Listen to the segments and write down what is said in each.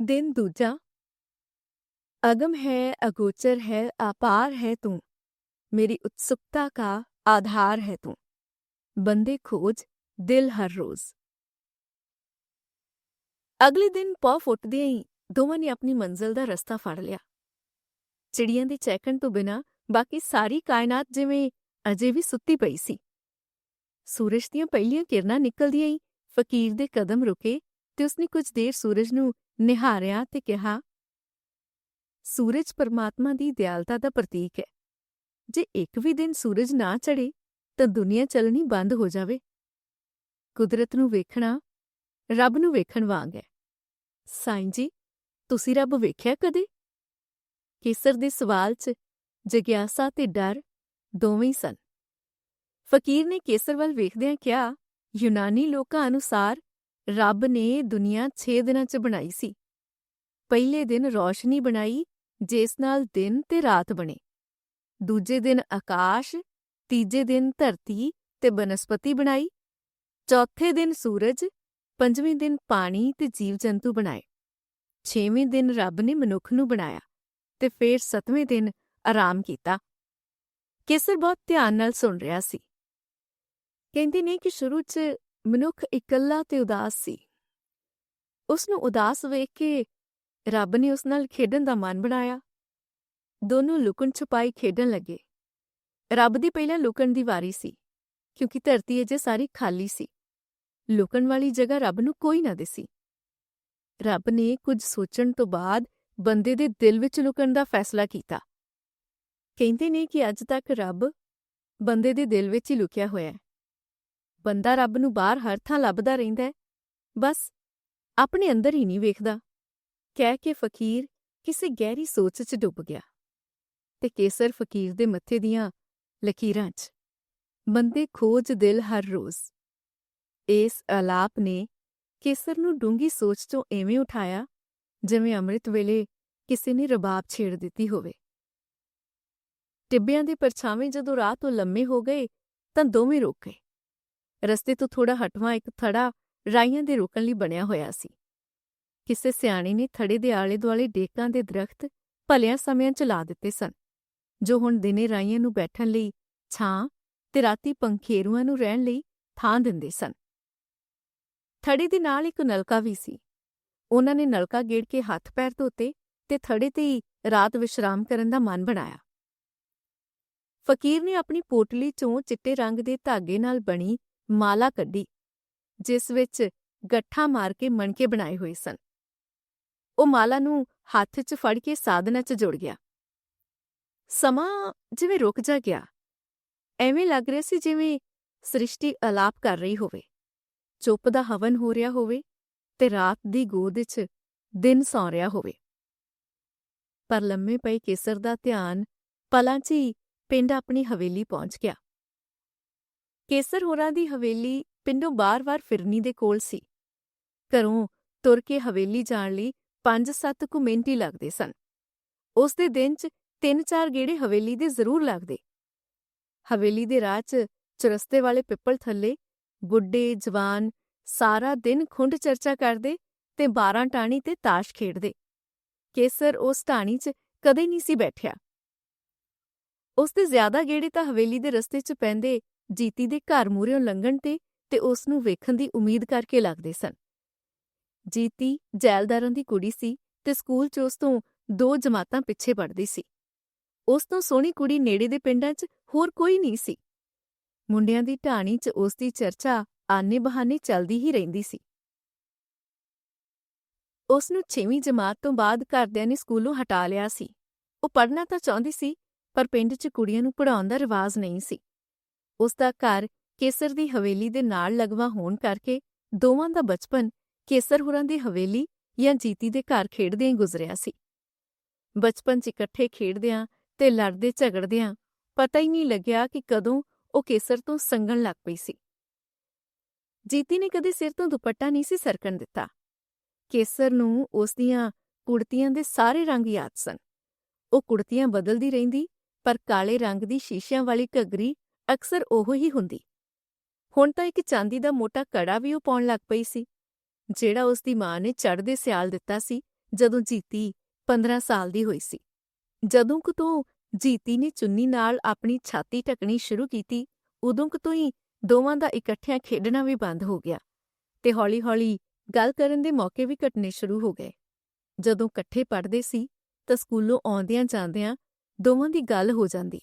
दिन दूजा अगम है अगोचर है अपार है तू मेरी उत्सुकता का आधार है तू बंदे खोज ਦਿਲ ਹਰ ਰੋਜ਼ ਅਗਲੇ ਦਿਨ ਪੌ ਫੁੱਟਦਿਆਂ ਹੀ ਦੋਵਾਂ ਨੇ ਆਪਣੀ ਮੰਜ਼ਲ ਦਾ ਰਸਤਾ ਫੜ ਲਿਆ ਚਿੜੀਆਂ ਦੇ ਚਹਿਕਣ ਤੋਂ ਬਿਨਾ ਬਾਕੀ ਸਾਰੀ ਕਾਇਨਾਤ ਜਿਵੇਂ ਅਜੇ ਵੀ ਸੁੱਤੀ ਪਈ ਸੀ ਸੂਰਜ ਦੀਆਂ ਪਹਿਲੀਆਂ ਕਿਰਨਾਂ ਨਿਕਲਦੀਆਂ ਹੀ ਫਕੀਰ ਦੇ ਕਦਮ ਰੁਕੇ ਤੇ ਉਸਨੇ ਕੁਝ ਦੇਰ ਸੂਰਜ ਨੂੰ ਨਿਹਾਰਿਆ ਤੇ ਕਿਹਾ, ਸੂਰਜ ਪਰਮਾਤਮਾ ਦੀ ਦਿਆਲਤਾ ਦਾ ਪ੍ਰਤੀਕ ਹੈ। ਜੇ ਇੱਕ ਵੀ ਦਿਨ ਸੂਰਜ ਨਾ ਚੜੇ ਤਾਂ ਦੁਨੀਆ ਚੱਲਣੀ ਬੰਦ ਹੋ ਜਾਵੇ। ਕੁਦਰਤ ਨੂੰ ਵੇਖਣਾ, ਰੱਬ ਨੂੰ ਵੇਖਣ ਵਾਂਗ ਹੈ। ਸਾਈਂ ਜੀ, ਤੁਸੀਂ ਰੱਬ ਵੇਖਿਆ ਕਦੇ? ਕੇਸਰ ਦੇ ਸਵਾਲ 'ਚ ਜਗਿਆਸਾ ਤੇ ਡਰ ਦੋਵੇਂ ਸਨ। ਫਕੀਰ ਨੇ ਕੇਸਰ ਵੱਲ ਵੇਖਦਿਆਂ ਕਿਹਾ, ਯੂਨਾਨੀ ਲੋਕਾਂ ਅਨੁਸਾਰ ਰੱਬ ਨੇ ਦੁਨੀਆ 6 ਦਿਨਾਂ 'ਚ ਬਣਾਈ ਸੀ। ਪਹਿਲੇ ਦਿਨ ਰੌਸ਼ਨੀ ਬਣਾਈ, ਜਿਸ ਨਾਲ ਦਿਨ ਤੇ ਰਾਤ ਬਣੇ। ਦੂਜੇ ਦਿਨ ਆਕਾਸ਼, ਤੀਜੇ ਦਿਨ ਧਰਤੀ ਤੇ ਬਨਸਪਤੀ ਬਣਾਈ। ਚੌਥੇ ਦਿਨ ਸੂਰਜ, ਪੰਜਵੇਂ ਦਿਨ ਪਾਣੀ ਤੇ ਜੀਵ-ਜੰਤੂ ਬਣਾਏ। ਛੇਵੇਂ ਦਿਨ ਰੱਬ ਨੇ ਮਨੁੱਖ ਨੂੰ ਬਣਾਇਆ ਤੇ ਫਿਰ ਸੱਤਵੇਂ ਦਿਨ ਆਰਾਮ ਕੀਤਾ। ਕੇਸਰ ਬਹੁਤ ਧਿਆਨ ਨਾਲ ਸੁਣ ਰਿਹਾ ਸੀ। ਕਹਿੰਦੇ ਨੇ ਕਿ ਸ਼ੁਰੂ 'ਚ ਮਨੁੱਖ ਇਕੱਲਾ ਤੇ ਉਦਾਸ ਸੀ। ਉਸ ਨੂੰ ਉਦਾਸ ਵੇਖ ਕੇ ਰੱਬ ਨੇ ਉਸ ਨਾਲ ਖੇਡਣ ਦਾ ਮਨ ਬਣਾਇਆ। ਦੋਨੋਂ ਲੁਕਣ ਛੁਪਾਈ ਖੇਡਣ ਲੱਗੇ। ਰੱਬ ਦੀ ਪਹਿਲਾਂ ਲੁਕਣ ਦੀ ਵਾਰੀ ਸੀ, ਕਿਉਂਕਿ ਧਰਤੀ ਅਜੇ ਸਾਰੀ ਖਾਲੀ ਸੀ। ਲੁਕਣ ਵਾਲੀ ਜਗ੍ਹਾ ਰੱਬ ਨੂੰ ਕੋਈ ਨਾ ਦਿਸੀ। ਰੱਬ ਨੇ ਕੁਝ ਸੋਚਣ ਤੋਂ ਬਾਅਦ ਬੰਦੇ ਦੇ ਦਿਲ ਵਿੱਚ ਲੁਕਣ ਦਾ ਫੈਸਲਾ ਕੀਤਾ। ਕਹਿੰਦੇ ਨੇ ਕਿ ਅੱਜ ਤੱਕ ਰੱਬ ਬੰਦੇ ਦੇ ਦਿਲ ਵਿੱਚ ਹੀ ਲੁਕਿਆ ਹੋਇਆ ਹੈ। ਬੰਦਾ ਰੱਬ ਨੂੰ ਬਾਹਰ ਹਰ ਥਾਂ ਲੱਭਦਾ ਰਹਿੰਦਾ ਹੈ। ਬਸ, ਆਪਣੇ ਅੰਦਰ ਹੀ ਨਹੀਂ ਵੇਖਦਾ। ਕਹਿ ਕੇ ਫਕੀਰ ਕਿਸੇ ਗਹਿਰੀ ਸੋਚ 'ਚ ਡੁੱਬ ਗਿਆ ਤੇ ਕੇਸਰ ਫਕੀਰ ਦੇ ਮੱਥੇ ਦੀਆਂ ਲਕੀਰਾਂ 'ਚ। ਬੰਦੇ ਖੋਜ ਦਿਲ ਹਰ ਰੋਜ਼। ਇਸ ਆਲਾਪ ਨੇ ਕੇਸਰ ਨੂੰ ਡੂੰਗੀ ਸੋਚ ਤੋਂ ਐਵੇਂ ਉਠਾਇਆ ਜਿਵੇਂ ਅੰਮ੍ਰਿਤ ਵੇਲੇ ਕਿਸੇ ਨੇ ਰਬਾਬ ਛੇੜ ਦਿੱਤੀ ਹੋਵੇ। ਟਿੱਬਿਆਂ ਦੇ ਪਰਛਾਵੇਂ ਜਦੋਂ ਰਾਹ ਤੋਂ ਲੰਮੇ ਹੋ ਗਏ ਤਾਂ ਦੋਵੇਂ ਰੁਕ ਗਏ। ਰਸਤੇ ਤੋਂ ਥੋੜਾ ਹਟਵਾ ਇੱਕ ਥੜਾ ਰਾਈਆਂ ਦੇ ਰੁਕਣ ਲਈ ਬਣਿਆ ਹੋਇਆ ਸੀ। ਕਿਸੇ ਸਿਆਣੇ ਨੇ ਥੜੇ ਦੇ ਆਲੇ-ਦੁਆਲੇ ਡੇਕਾਂ ਦੇ ਦਰਖਤ ਭਲਿਆਂ ਸਮਿਆਂ 'ਚ ਲਾ ਦਿੱਤੇ ਸਨ, ਜੋ ਹੁਣ ਦਿਨੇ ਰਾਈਆਂ ਨੂੰ ਬੈਠਣ ਲਈ ਛਾਂ ਤੇ ਰਾਤੀ ਪੰਖੇਰੂਆਂ ਨੂੰ ਰਹਿਣ ਲਈ ਥਾਂ ਦਿੰਦੇ ਸਨ। ਥੜੇ ਦੇ ਨਾਲ ਇੱਕ ਨਲਕਾ ਵੀ ਸੀ। ਉਹਨਾਂ ਨੇ ਨਲਕਾ ਗੇੜ ਕੇ ਹੱਥ ਪੈਰ ਧੋਤੇ ਤੇ ਥੜੇ ਤੇ ਹੀ ਰਾਤ ਵਿਸ਼ਰਾਮ ਕਰਨ ਦਾ ਮਨ ਬਣਾਇਆ। ਫਕੀਰ ਨੇ ਆਪਣੀ ਪੋਟਲੀ ਚੋਂ ਚਿੱਟੇ ਰੰਗ ਦੇ ਧਾਗੇ ਨਾਲ ਬਣੀ ਮਾਲਾ ਕੱਢੀ, ਜਿਸ ਵਿੱਚ ਗੱਠਾਂ ਮਾਰ ਕੇ ਮਣਕੇ ਬਣਾਏ ਹੋਏ ਸਨ। ਉਹ ਮਾਲਾ ਨੂੰ ਹੱਥ 'ਚ ਫੜ ਕੇ ਸਾਧਨਾ 'ਚ ਜੁੜ ਗਿਆ। ਸਮਾਂ ਜਿਵੇਂ ਰੁਕ ਜਾ ਗਿਆ। ਐਵੇਂ ਲੱਗ ਰਿਹਾ ਸੀ ਜਿਵੇਂ ਸ੍ਰਿਸ਼ਟੀ ਅਲਾਪ ਕਰ ਰਹੀ ਹੋਵੇ। ਚੁੱਪ ਦਾ ਹਵਨ ਹੋ ਰਿਹਾ ਹੋਵੇ ਤੇ ਰਾਤ ਦੀ ਗੋਦ 'ਚ ਦਿਨ ਸੌਂ ਰਿਹਾ ਹੋਵੇ। ਪਰ ਲੰਮੇ ਪਏ ਕੇਸਰ ਦਾ ਧਿਆਨ ਪਲਾਂ 'ਚ ਹੀ ਪਿੰਡ ਆਪਣੀ ਹਵੇਲੀ ਪਹੁੰਚ ਗਿਆ। ਕੇਸਰ ਹੋਰਾਂ ਦੀ ਹਵੇਲੀ ਪਿੰਡੋਂ ਬਾਰ-ਬਾਰ ਫਿਰਨੀ ਦੇ ਕੋਲ ਸੀ। ਘਰੋਂ ਤੁਰ ਕੇ ਹਵੇਲੀ ਜਾਣ ਲਈ 5-7 ਕੁ ਮਿੰਟ ਹੀ ਲੱਗਦੇ ਸਨ। ਉਸ ਦੇ ਦਿਨ 'ਚ ਤਿੰਨ ਚਾਰ ਗੇੜੇ ਹਵੇਲੀ ਦੇ ਜ਼ਰੂਰ ਲੱਗਦੇ। ਹਵੇਲੀ ਦੇ ਰਾਹ 'ਚ ਚਰਸਤੇ ਵਾਲੇ ਪਿੱਪਲ ਥੱਲੇ ਬੁੱਢੇ ਜਵਾਨ ਸਾਰਾ ਦਿਨ ਖੁੰਡ ਚਰਚਾ ਕਰਦੇ ਤੇ 12 ਟਾਣੀ ਤੇ ਤਾਸ਼ ਖੇਡਦੇ। ਕੇਸਰ ਉਸ ਟਾਣੀ 'ਚ ਕਦੇ ਨਹੀਂ ਸੀ ਬੈਠਿਆ। ਉਸ ਦੇ ਜ਼ਿਆਦਾ ਗੇੜੇ ਤਾਂ ਹਵੇਲੀ ਦੇ ਰਸਤੇ 'ਚ ਪੈਂਦੇ ਜੀਤੀ ਦੇ ਘਰ ਮੂਹਰਿਓਂ ਲੰਘਣ ਤੇ ਤੇ ਉਸ ਨੂੰ ਵੇਖਣ ਦੀ ਉਮੀਦ ਕਰਕੇ ਲੱਗਦੇ ਸਨ। ਜੀਤੀ ਜੈਲਦਾਰਾਂ ਦੀ ਕੁੜੀ ਸੀ ਤੇ ਸਕੂਲ 'ਚ ਉਸ ਤੋਂ ਦੋ ਜਮਾਤਾਂ ਪਿੱਛੇ ਪੜ੍ਹਦੀ ਸੀ। ਉਸ ਤੋਂ ਸੋਹਣੀ ਕੁੜੀ ਨੇੜੇ ਦੇ ਪਿੰਡਾਂ 'ਚ ਹੋਰ ਕੋਈ ਨਹੀਂ ਸੀ। ਮੁੰਡਿਆਂ ਦੀ ਢਾਣੀ 'ਚ ਉਸ ਦੀ ਚਰਚਾ ਆਨੇ ਬਹਾਨੇ ਚੱਲਦੀ ਹੀ ਰਹਿੰਦੀ ਸੀ। ਉਸ ਨੂੰ 6ਵੀਂ ਜਮਾਤ ਤੋਂ ਬਾਅਦ ਘਰਦਿਆਂ ਨੇ ਸਕੂਲੋਂ ਹਟਾ ਲਿਆ ਸੀ। ਉਹ ਪੜ੍ਹਨਾ ਤਾਂ ਚਾਹੁੰਦੀ ਸੀ, ਪਰ ਪਿੰਡ 'ਚ ਕੁੜੀਆਂ ਨੂੰ ਪੜਾਉਣ ਦਾ ਰਿਵਾਜ ਨਹੀਂ ਸੀ। ਉਸ ਦਾ ਘਰ ਕੇਸਰ ਦੀ ਹਵੇਲੀ ਦੇ ਨਾਲ ਲਗਵਾ ਹੋਣ ਕਰਕੇ ਦੋਵਾਂ ਦਾ ਬਚਪਨ ਕੇਸਰ ਹੁਰਾਂ ਦੀ ਹਵੇਲੀ ਜਾਂ ਜੀਤੀ ਦੇ ਘਰ ਖੇਡਦਿਆਂ ਗੁਜ਼ਰਿਆ ਸੀ। ਬਚਪਨ 'ਚ ਇਕੱਠੇ ਖੇਡਦਿਆਂ ਤੇ ਲੜਦੇ ਝਗੜਦਿਆਂ ਪਤਾ ਹੀ ਨਹੀਂ ਲੱਗਿਆ ਕਿ ਕਦੋਂ ਉਹ ਕੇਸਰ ਤੋਂ ਸੰਗਣ ਲੱਗ ਪਈ ਸੀ। ਜੀਤੀ ਨੇ ਕਦੇ ਸਿਰ ਤੋਂ ਦੁਪੱਟਾ ਨਹੀਂ ਸੀ ਸਰਕਣ ਦਿੱਤਾ। ਕੇਸਰ ਨੂੰ ਉਸ ਦੀਆਂ ਕੁੜਤੀਆਂ ਦੇ ਸਾਰੇ ਰੰਗ ਯਾਦ ਸਨ। ਉਹ ਕੁੜਤੀਆਂ ਬਦਲਦੀ ਰਹਿੰਦੀ ਪਰ ਕਾਲੇ ਰੰਗ ਦੀ ਸ਼ੀਸ਼ਿਆਂ ਵਾਲੀ ਘੱਗਰੀ ਅਕਸਰ ਉਹ ਹੀ ਹੁੰਦੀ। ਹੁਣ ਤਾਂ ਇੱਕ ਚਾਂਦੀ ਦਾ ਮੋਟਾ ਕੜਾ ਵੀ ਉਹ ਪਾਉਣ ਲੱਗ ਪਈ ਸੀ, ਜਿਹੜਾ ਉਸ ਦੀ ਮਾਂ ਨੇ ਚੜ੍ਹਦੇ ਸਿਆਲ ਦਿੱਤਾ ਸੀ ਜਦੋਂ ਜੀਤੀ 15 ਸਾਲ ਦੀ ਹੋਈ ਸੀ। ਜਦੋਂ ਕੁ ਤੋਂ ਜੀਤੀ ਨੇ ਚੁੰਨੀ ਨਾਲ ਆਪਣੀ ਛਾਤੀ ਢਕਣੀ ਸ਼ੁਰੂ ਕੀਤੀ, ਉਦੋਂ ਕੁ ਤੋਂ ਹੀ ਦੋਵਾਂ ਦਾ ਇਕੱਠਿਆਂ ਖੇਡਣਾ ਵੀ ਬੰਦ ਹੋ ਗਿਆ ਤੇ ਹੌਲੀ-ਹੌਲੀ ਗੱਲ ਕਰਨ ਦੇ ਮੌਕੇ ਵੀ ਘਟਨੇ ਸ਼ੁਰੂ ਹੋ ਗਏ। ਜਦੋਂ ਇਕੱਠੇ ਪੜ੍ਹਦੇ ਸੀ ਤਾਂ ਸਕੂਲੋਂ ਆਉਂਦਿਆਂ ਜਾਂਦਿਆਂ ਦੋਵਾਂ ਦੀ ਗੱਲ ਹੋ ਜਾਂਦੀ।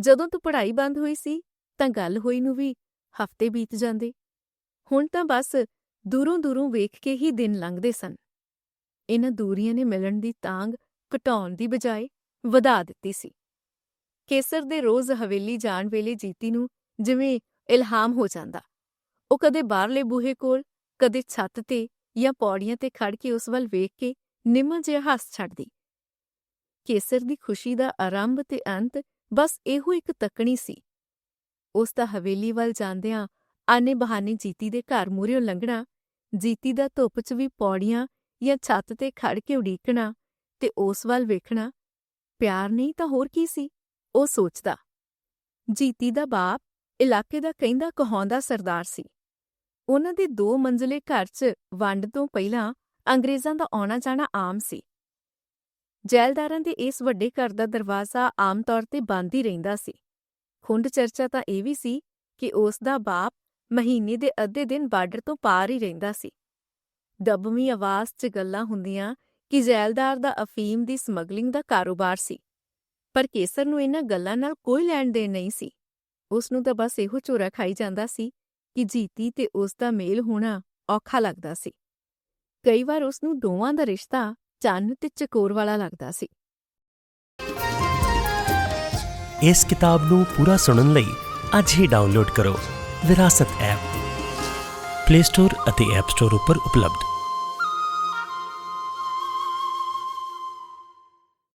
ਜਦੋਂ ਤੋਂ ਪੜ੍ਹਾਈ ਬੰਦ ਹੋਈ ਸੀ, ਤਾਂ ਗੱਲ ਹੋਈ ਨੂੰ ਵੀ ਹਫ਼ਤੇ ਬੀਤ ਜਾਂਦੇ। ਹੁਣ ਤਾਂ ਬਸ ਦੂਰੋਂ-ਦੂਰੋਂ ਵੇਖ ਕੇ ਹੀ ਦਿਨ ਲੰਘਦੇ ਸਨ। ਇਹਨਾਂ ਦੂਰੀਆਂ ਨੇ ਮਿਲਣ ਦੀ ਤਾਂਗ ਘਟਾਉਣ ਦੀ ਬਜਾਏ ਵਧਾ ਦਿੱਤੀ ਸੀ। ਕੇਸਰ ਦੇ ਰੋਜ਼ ਹਵੇਲੀ ਜਾਣ ਵੇਲੇ ਜੀਤੀ ਨੂੰ ਜਿਵੇਂ ਇਲਹਾਮ ਹੋ ਜਾਂਦਾ। ਉਹ ਕਦੇ ਬਾਹਰਲੇ ਬੂਹੇ ਕੋਲ, ਕਦੇ ਛੱਤ ਤੇ ਜਾਂ ਪੌੜੀਆਂ ਤੇ ਖੜ ਕੇ ਉਸ ਵੱਲ ਵੇਖ ਕੇ ਨਿੰਮਾ ਜਿਹਾ ਹੱਸ ਛੱਡਦੀ। ਕੇਸਰ ਦੀ ਖੁਸ਼ੀ ਦਾ ਆਰੰਭ ਤੇ ਅੰਤ ਬਸ ਇਹੋ ਇੱਕ ਤੱਕਣੀ ਸੀ। ਉਸ ਦਾ ਹਵੇਲੀ ਵੱਲ ਜਾਂਦਿਆਂ ਆਨੇ ਬਹਾਨੇ ਜੀਤੀ ਦੇ ਘਰ ਮੂਹਰਿਓਂ ਲੰਘਣਾ, ਜੀਤੀ ਦਾ ਧੁੱਪ 'ਚ ਵੀ ਪੌੜੀਆਂ ਜਾਂ ਛੱਤ ਤੇ ਖੜ ਕੇ ਉਡੀਕਣਾ ਤੇ ਉਸ ਵੱਲ ਵੇਖਣਾ, ਪਿਆਰ ਨਹੀਂ ਤਾਂ ਹੋਰ ਕੀ ਸੀ? ਉਹ ਸੋਚਦਾ। ਜੀਤੀ ਦਾ ਬਾਪ ਇਲਾਕੇ ਦਾ ਕਹਿੰਦਾ ਕਹਾਉਂਦਾ ਸਰਦਾਰ ਸੀ। ਉਹਨਾਂ ਦੇ ਦੋ ਮੰਜ਼ਲੇ ਘਰ 'ਚ ਵੰਡ ਤੋਂ ਪਹਿਲਾਂ ਅੰਗਰੇਜ਼ਾਂ ਦਾ ਆਉਣਾ ਜਾਣਾ ਆਮ ਸੀ। ਜੈਲਦਾਰਾਂ ਦੇ ਇਸ ਵੱਡੇ ਘਰ ਦਾ ਦਰਵਾਜ਼ਾ ਆਮ ਤੌਰ ਤੇ ਬੰਦ ਹੀ ਰਹਿੰਦਾ ਸੀ। ਖੁੰਡ ਚਰਚਾ ਤਾਂ ਇਹ ਵੀ ਸੀ ਕਿ ਉਸ ਦਾ ਬਾਪ ਮਹੀਨੇ ਦੇ ਅੱਧੇ ਦਿਨ ਬਾਰਡਰ ਤੋਂ ਪਾਰ ਹੀ ਰਹਿੰਦਾ ਸੀ। ਦਬਵੀਂ ਆਵਾਜ਼ 'ਚ ਗੱਲਾਂ ਹੁੰਦੀਆਂ ਕਿ ਜ਼ੈਲਦਾਰ ਦਾ ਅਫੀਮ ਦੀ ਸਮਗਲਿੰਗ ਦਾ ਕਾਰੋਬਾਰ ਸੀ, ਪਰ ਕੇਸਰ ਨੂੰ ਇਹਨਾਂ ਗੱਲਾਂ ਨਾਲ ਕੋਈ ਲੈਣ ਦੇਣ ਨਹੀਂ ਸੀ। ਉਸ ਨੂੰ ਤਾਂ ਬਸ ਇਹੋ ਝੋਰਾ ਖਾਈ ਜਾਂਦਾ ਸੀ ਕਿ ਜੀਤੀ ਤੇ ਉਸ ਦਾ ਮੇਲ ਹੋਣਾ ਔਖਾ ਲੱਗਦਾ ਸੀ। ਕਈ ਵਾਰ ਉਸ ਨੂੰ ਦੋਵਾਂ ਦਾ ਰਿਸ਼ਤਾ ਚੰਨ ਤੇ ਚਕੋਰ ਵਾਲਾ ਲੱਗਦਾ ਸੀ। ਇਸ ਕਿਤਾਬ ਨੂੰ ਪੂਰਾ ਸੁਣਨ ਲਈ ਅੱਜ ਹੀ ਡਾਊਨਲੋਡ ਕਰੋ ਵਿਰਾਸਤ ਐਪ। ਪਲੇ ਸਟੋਰ ਅਤੇ ਐਪ ਸਟੋਰ ਉੱਪਰ ਉਪਲਬਧ।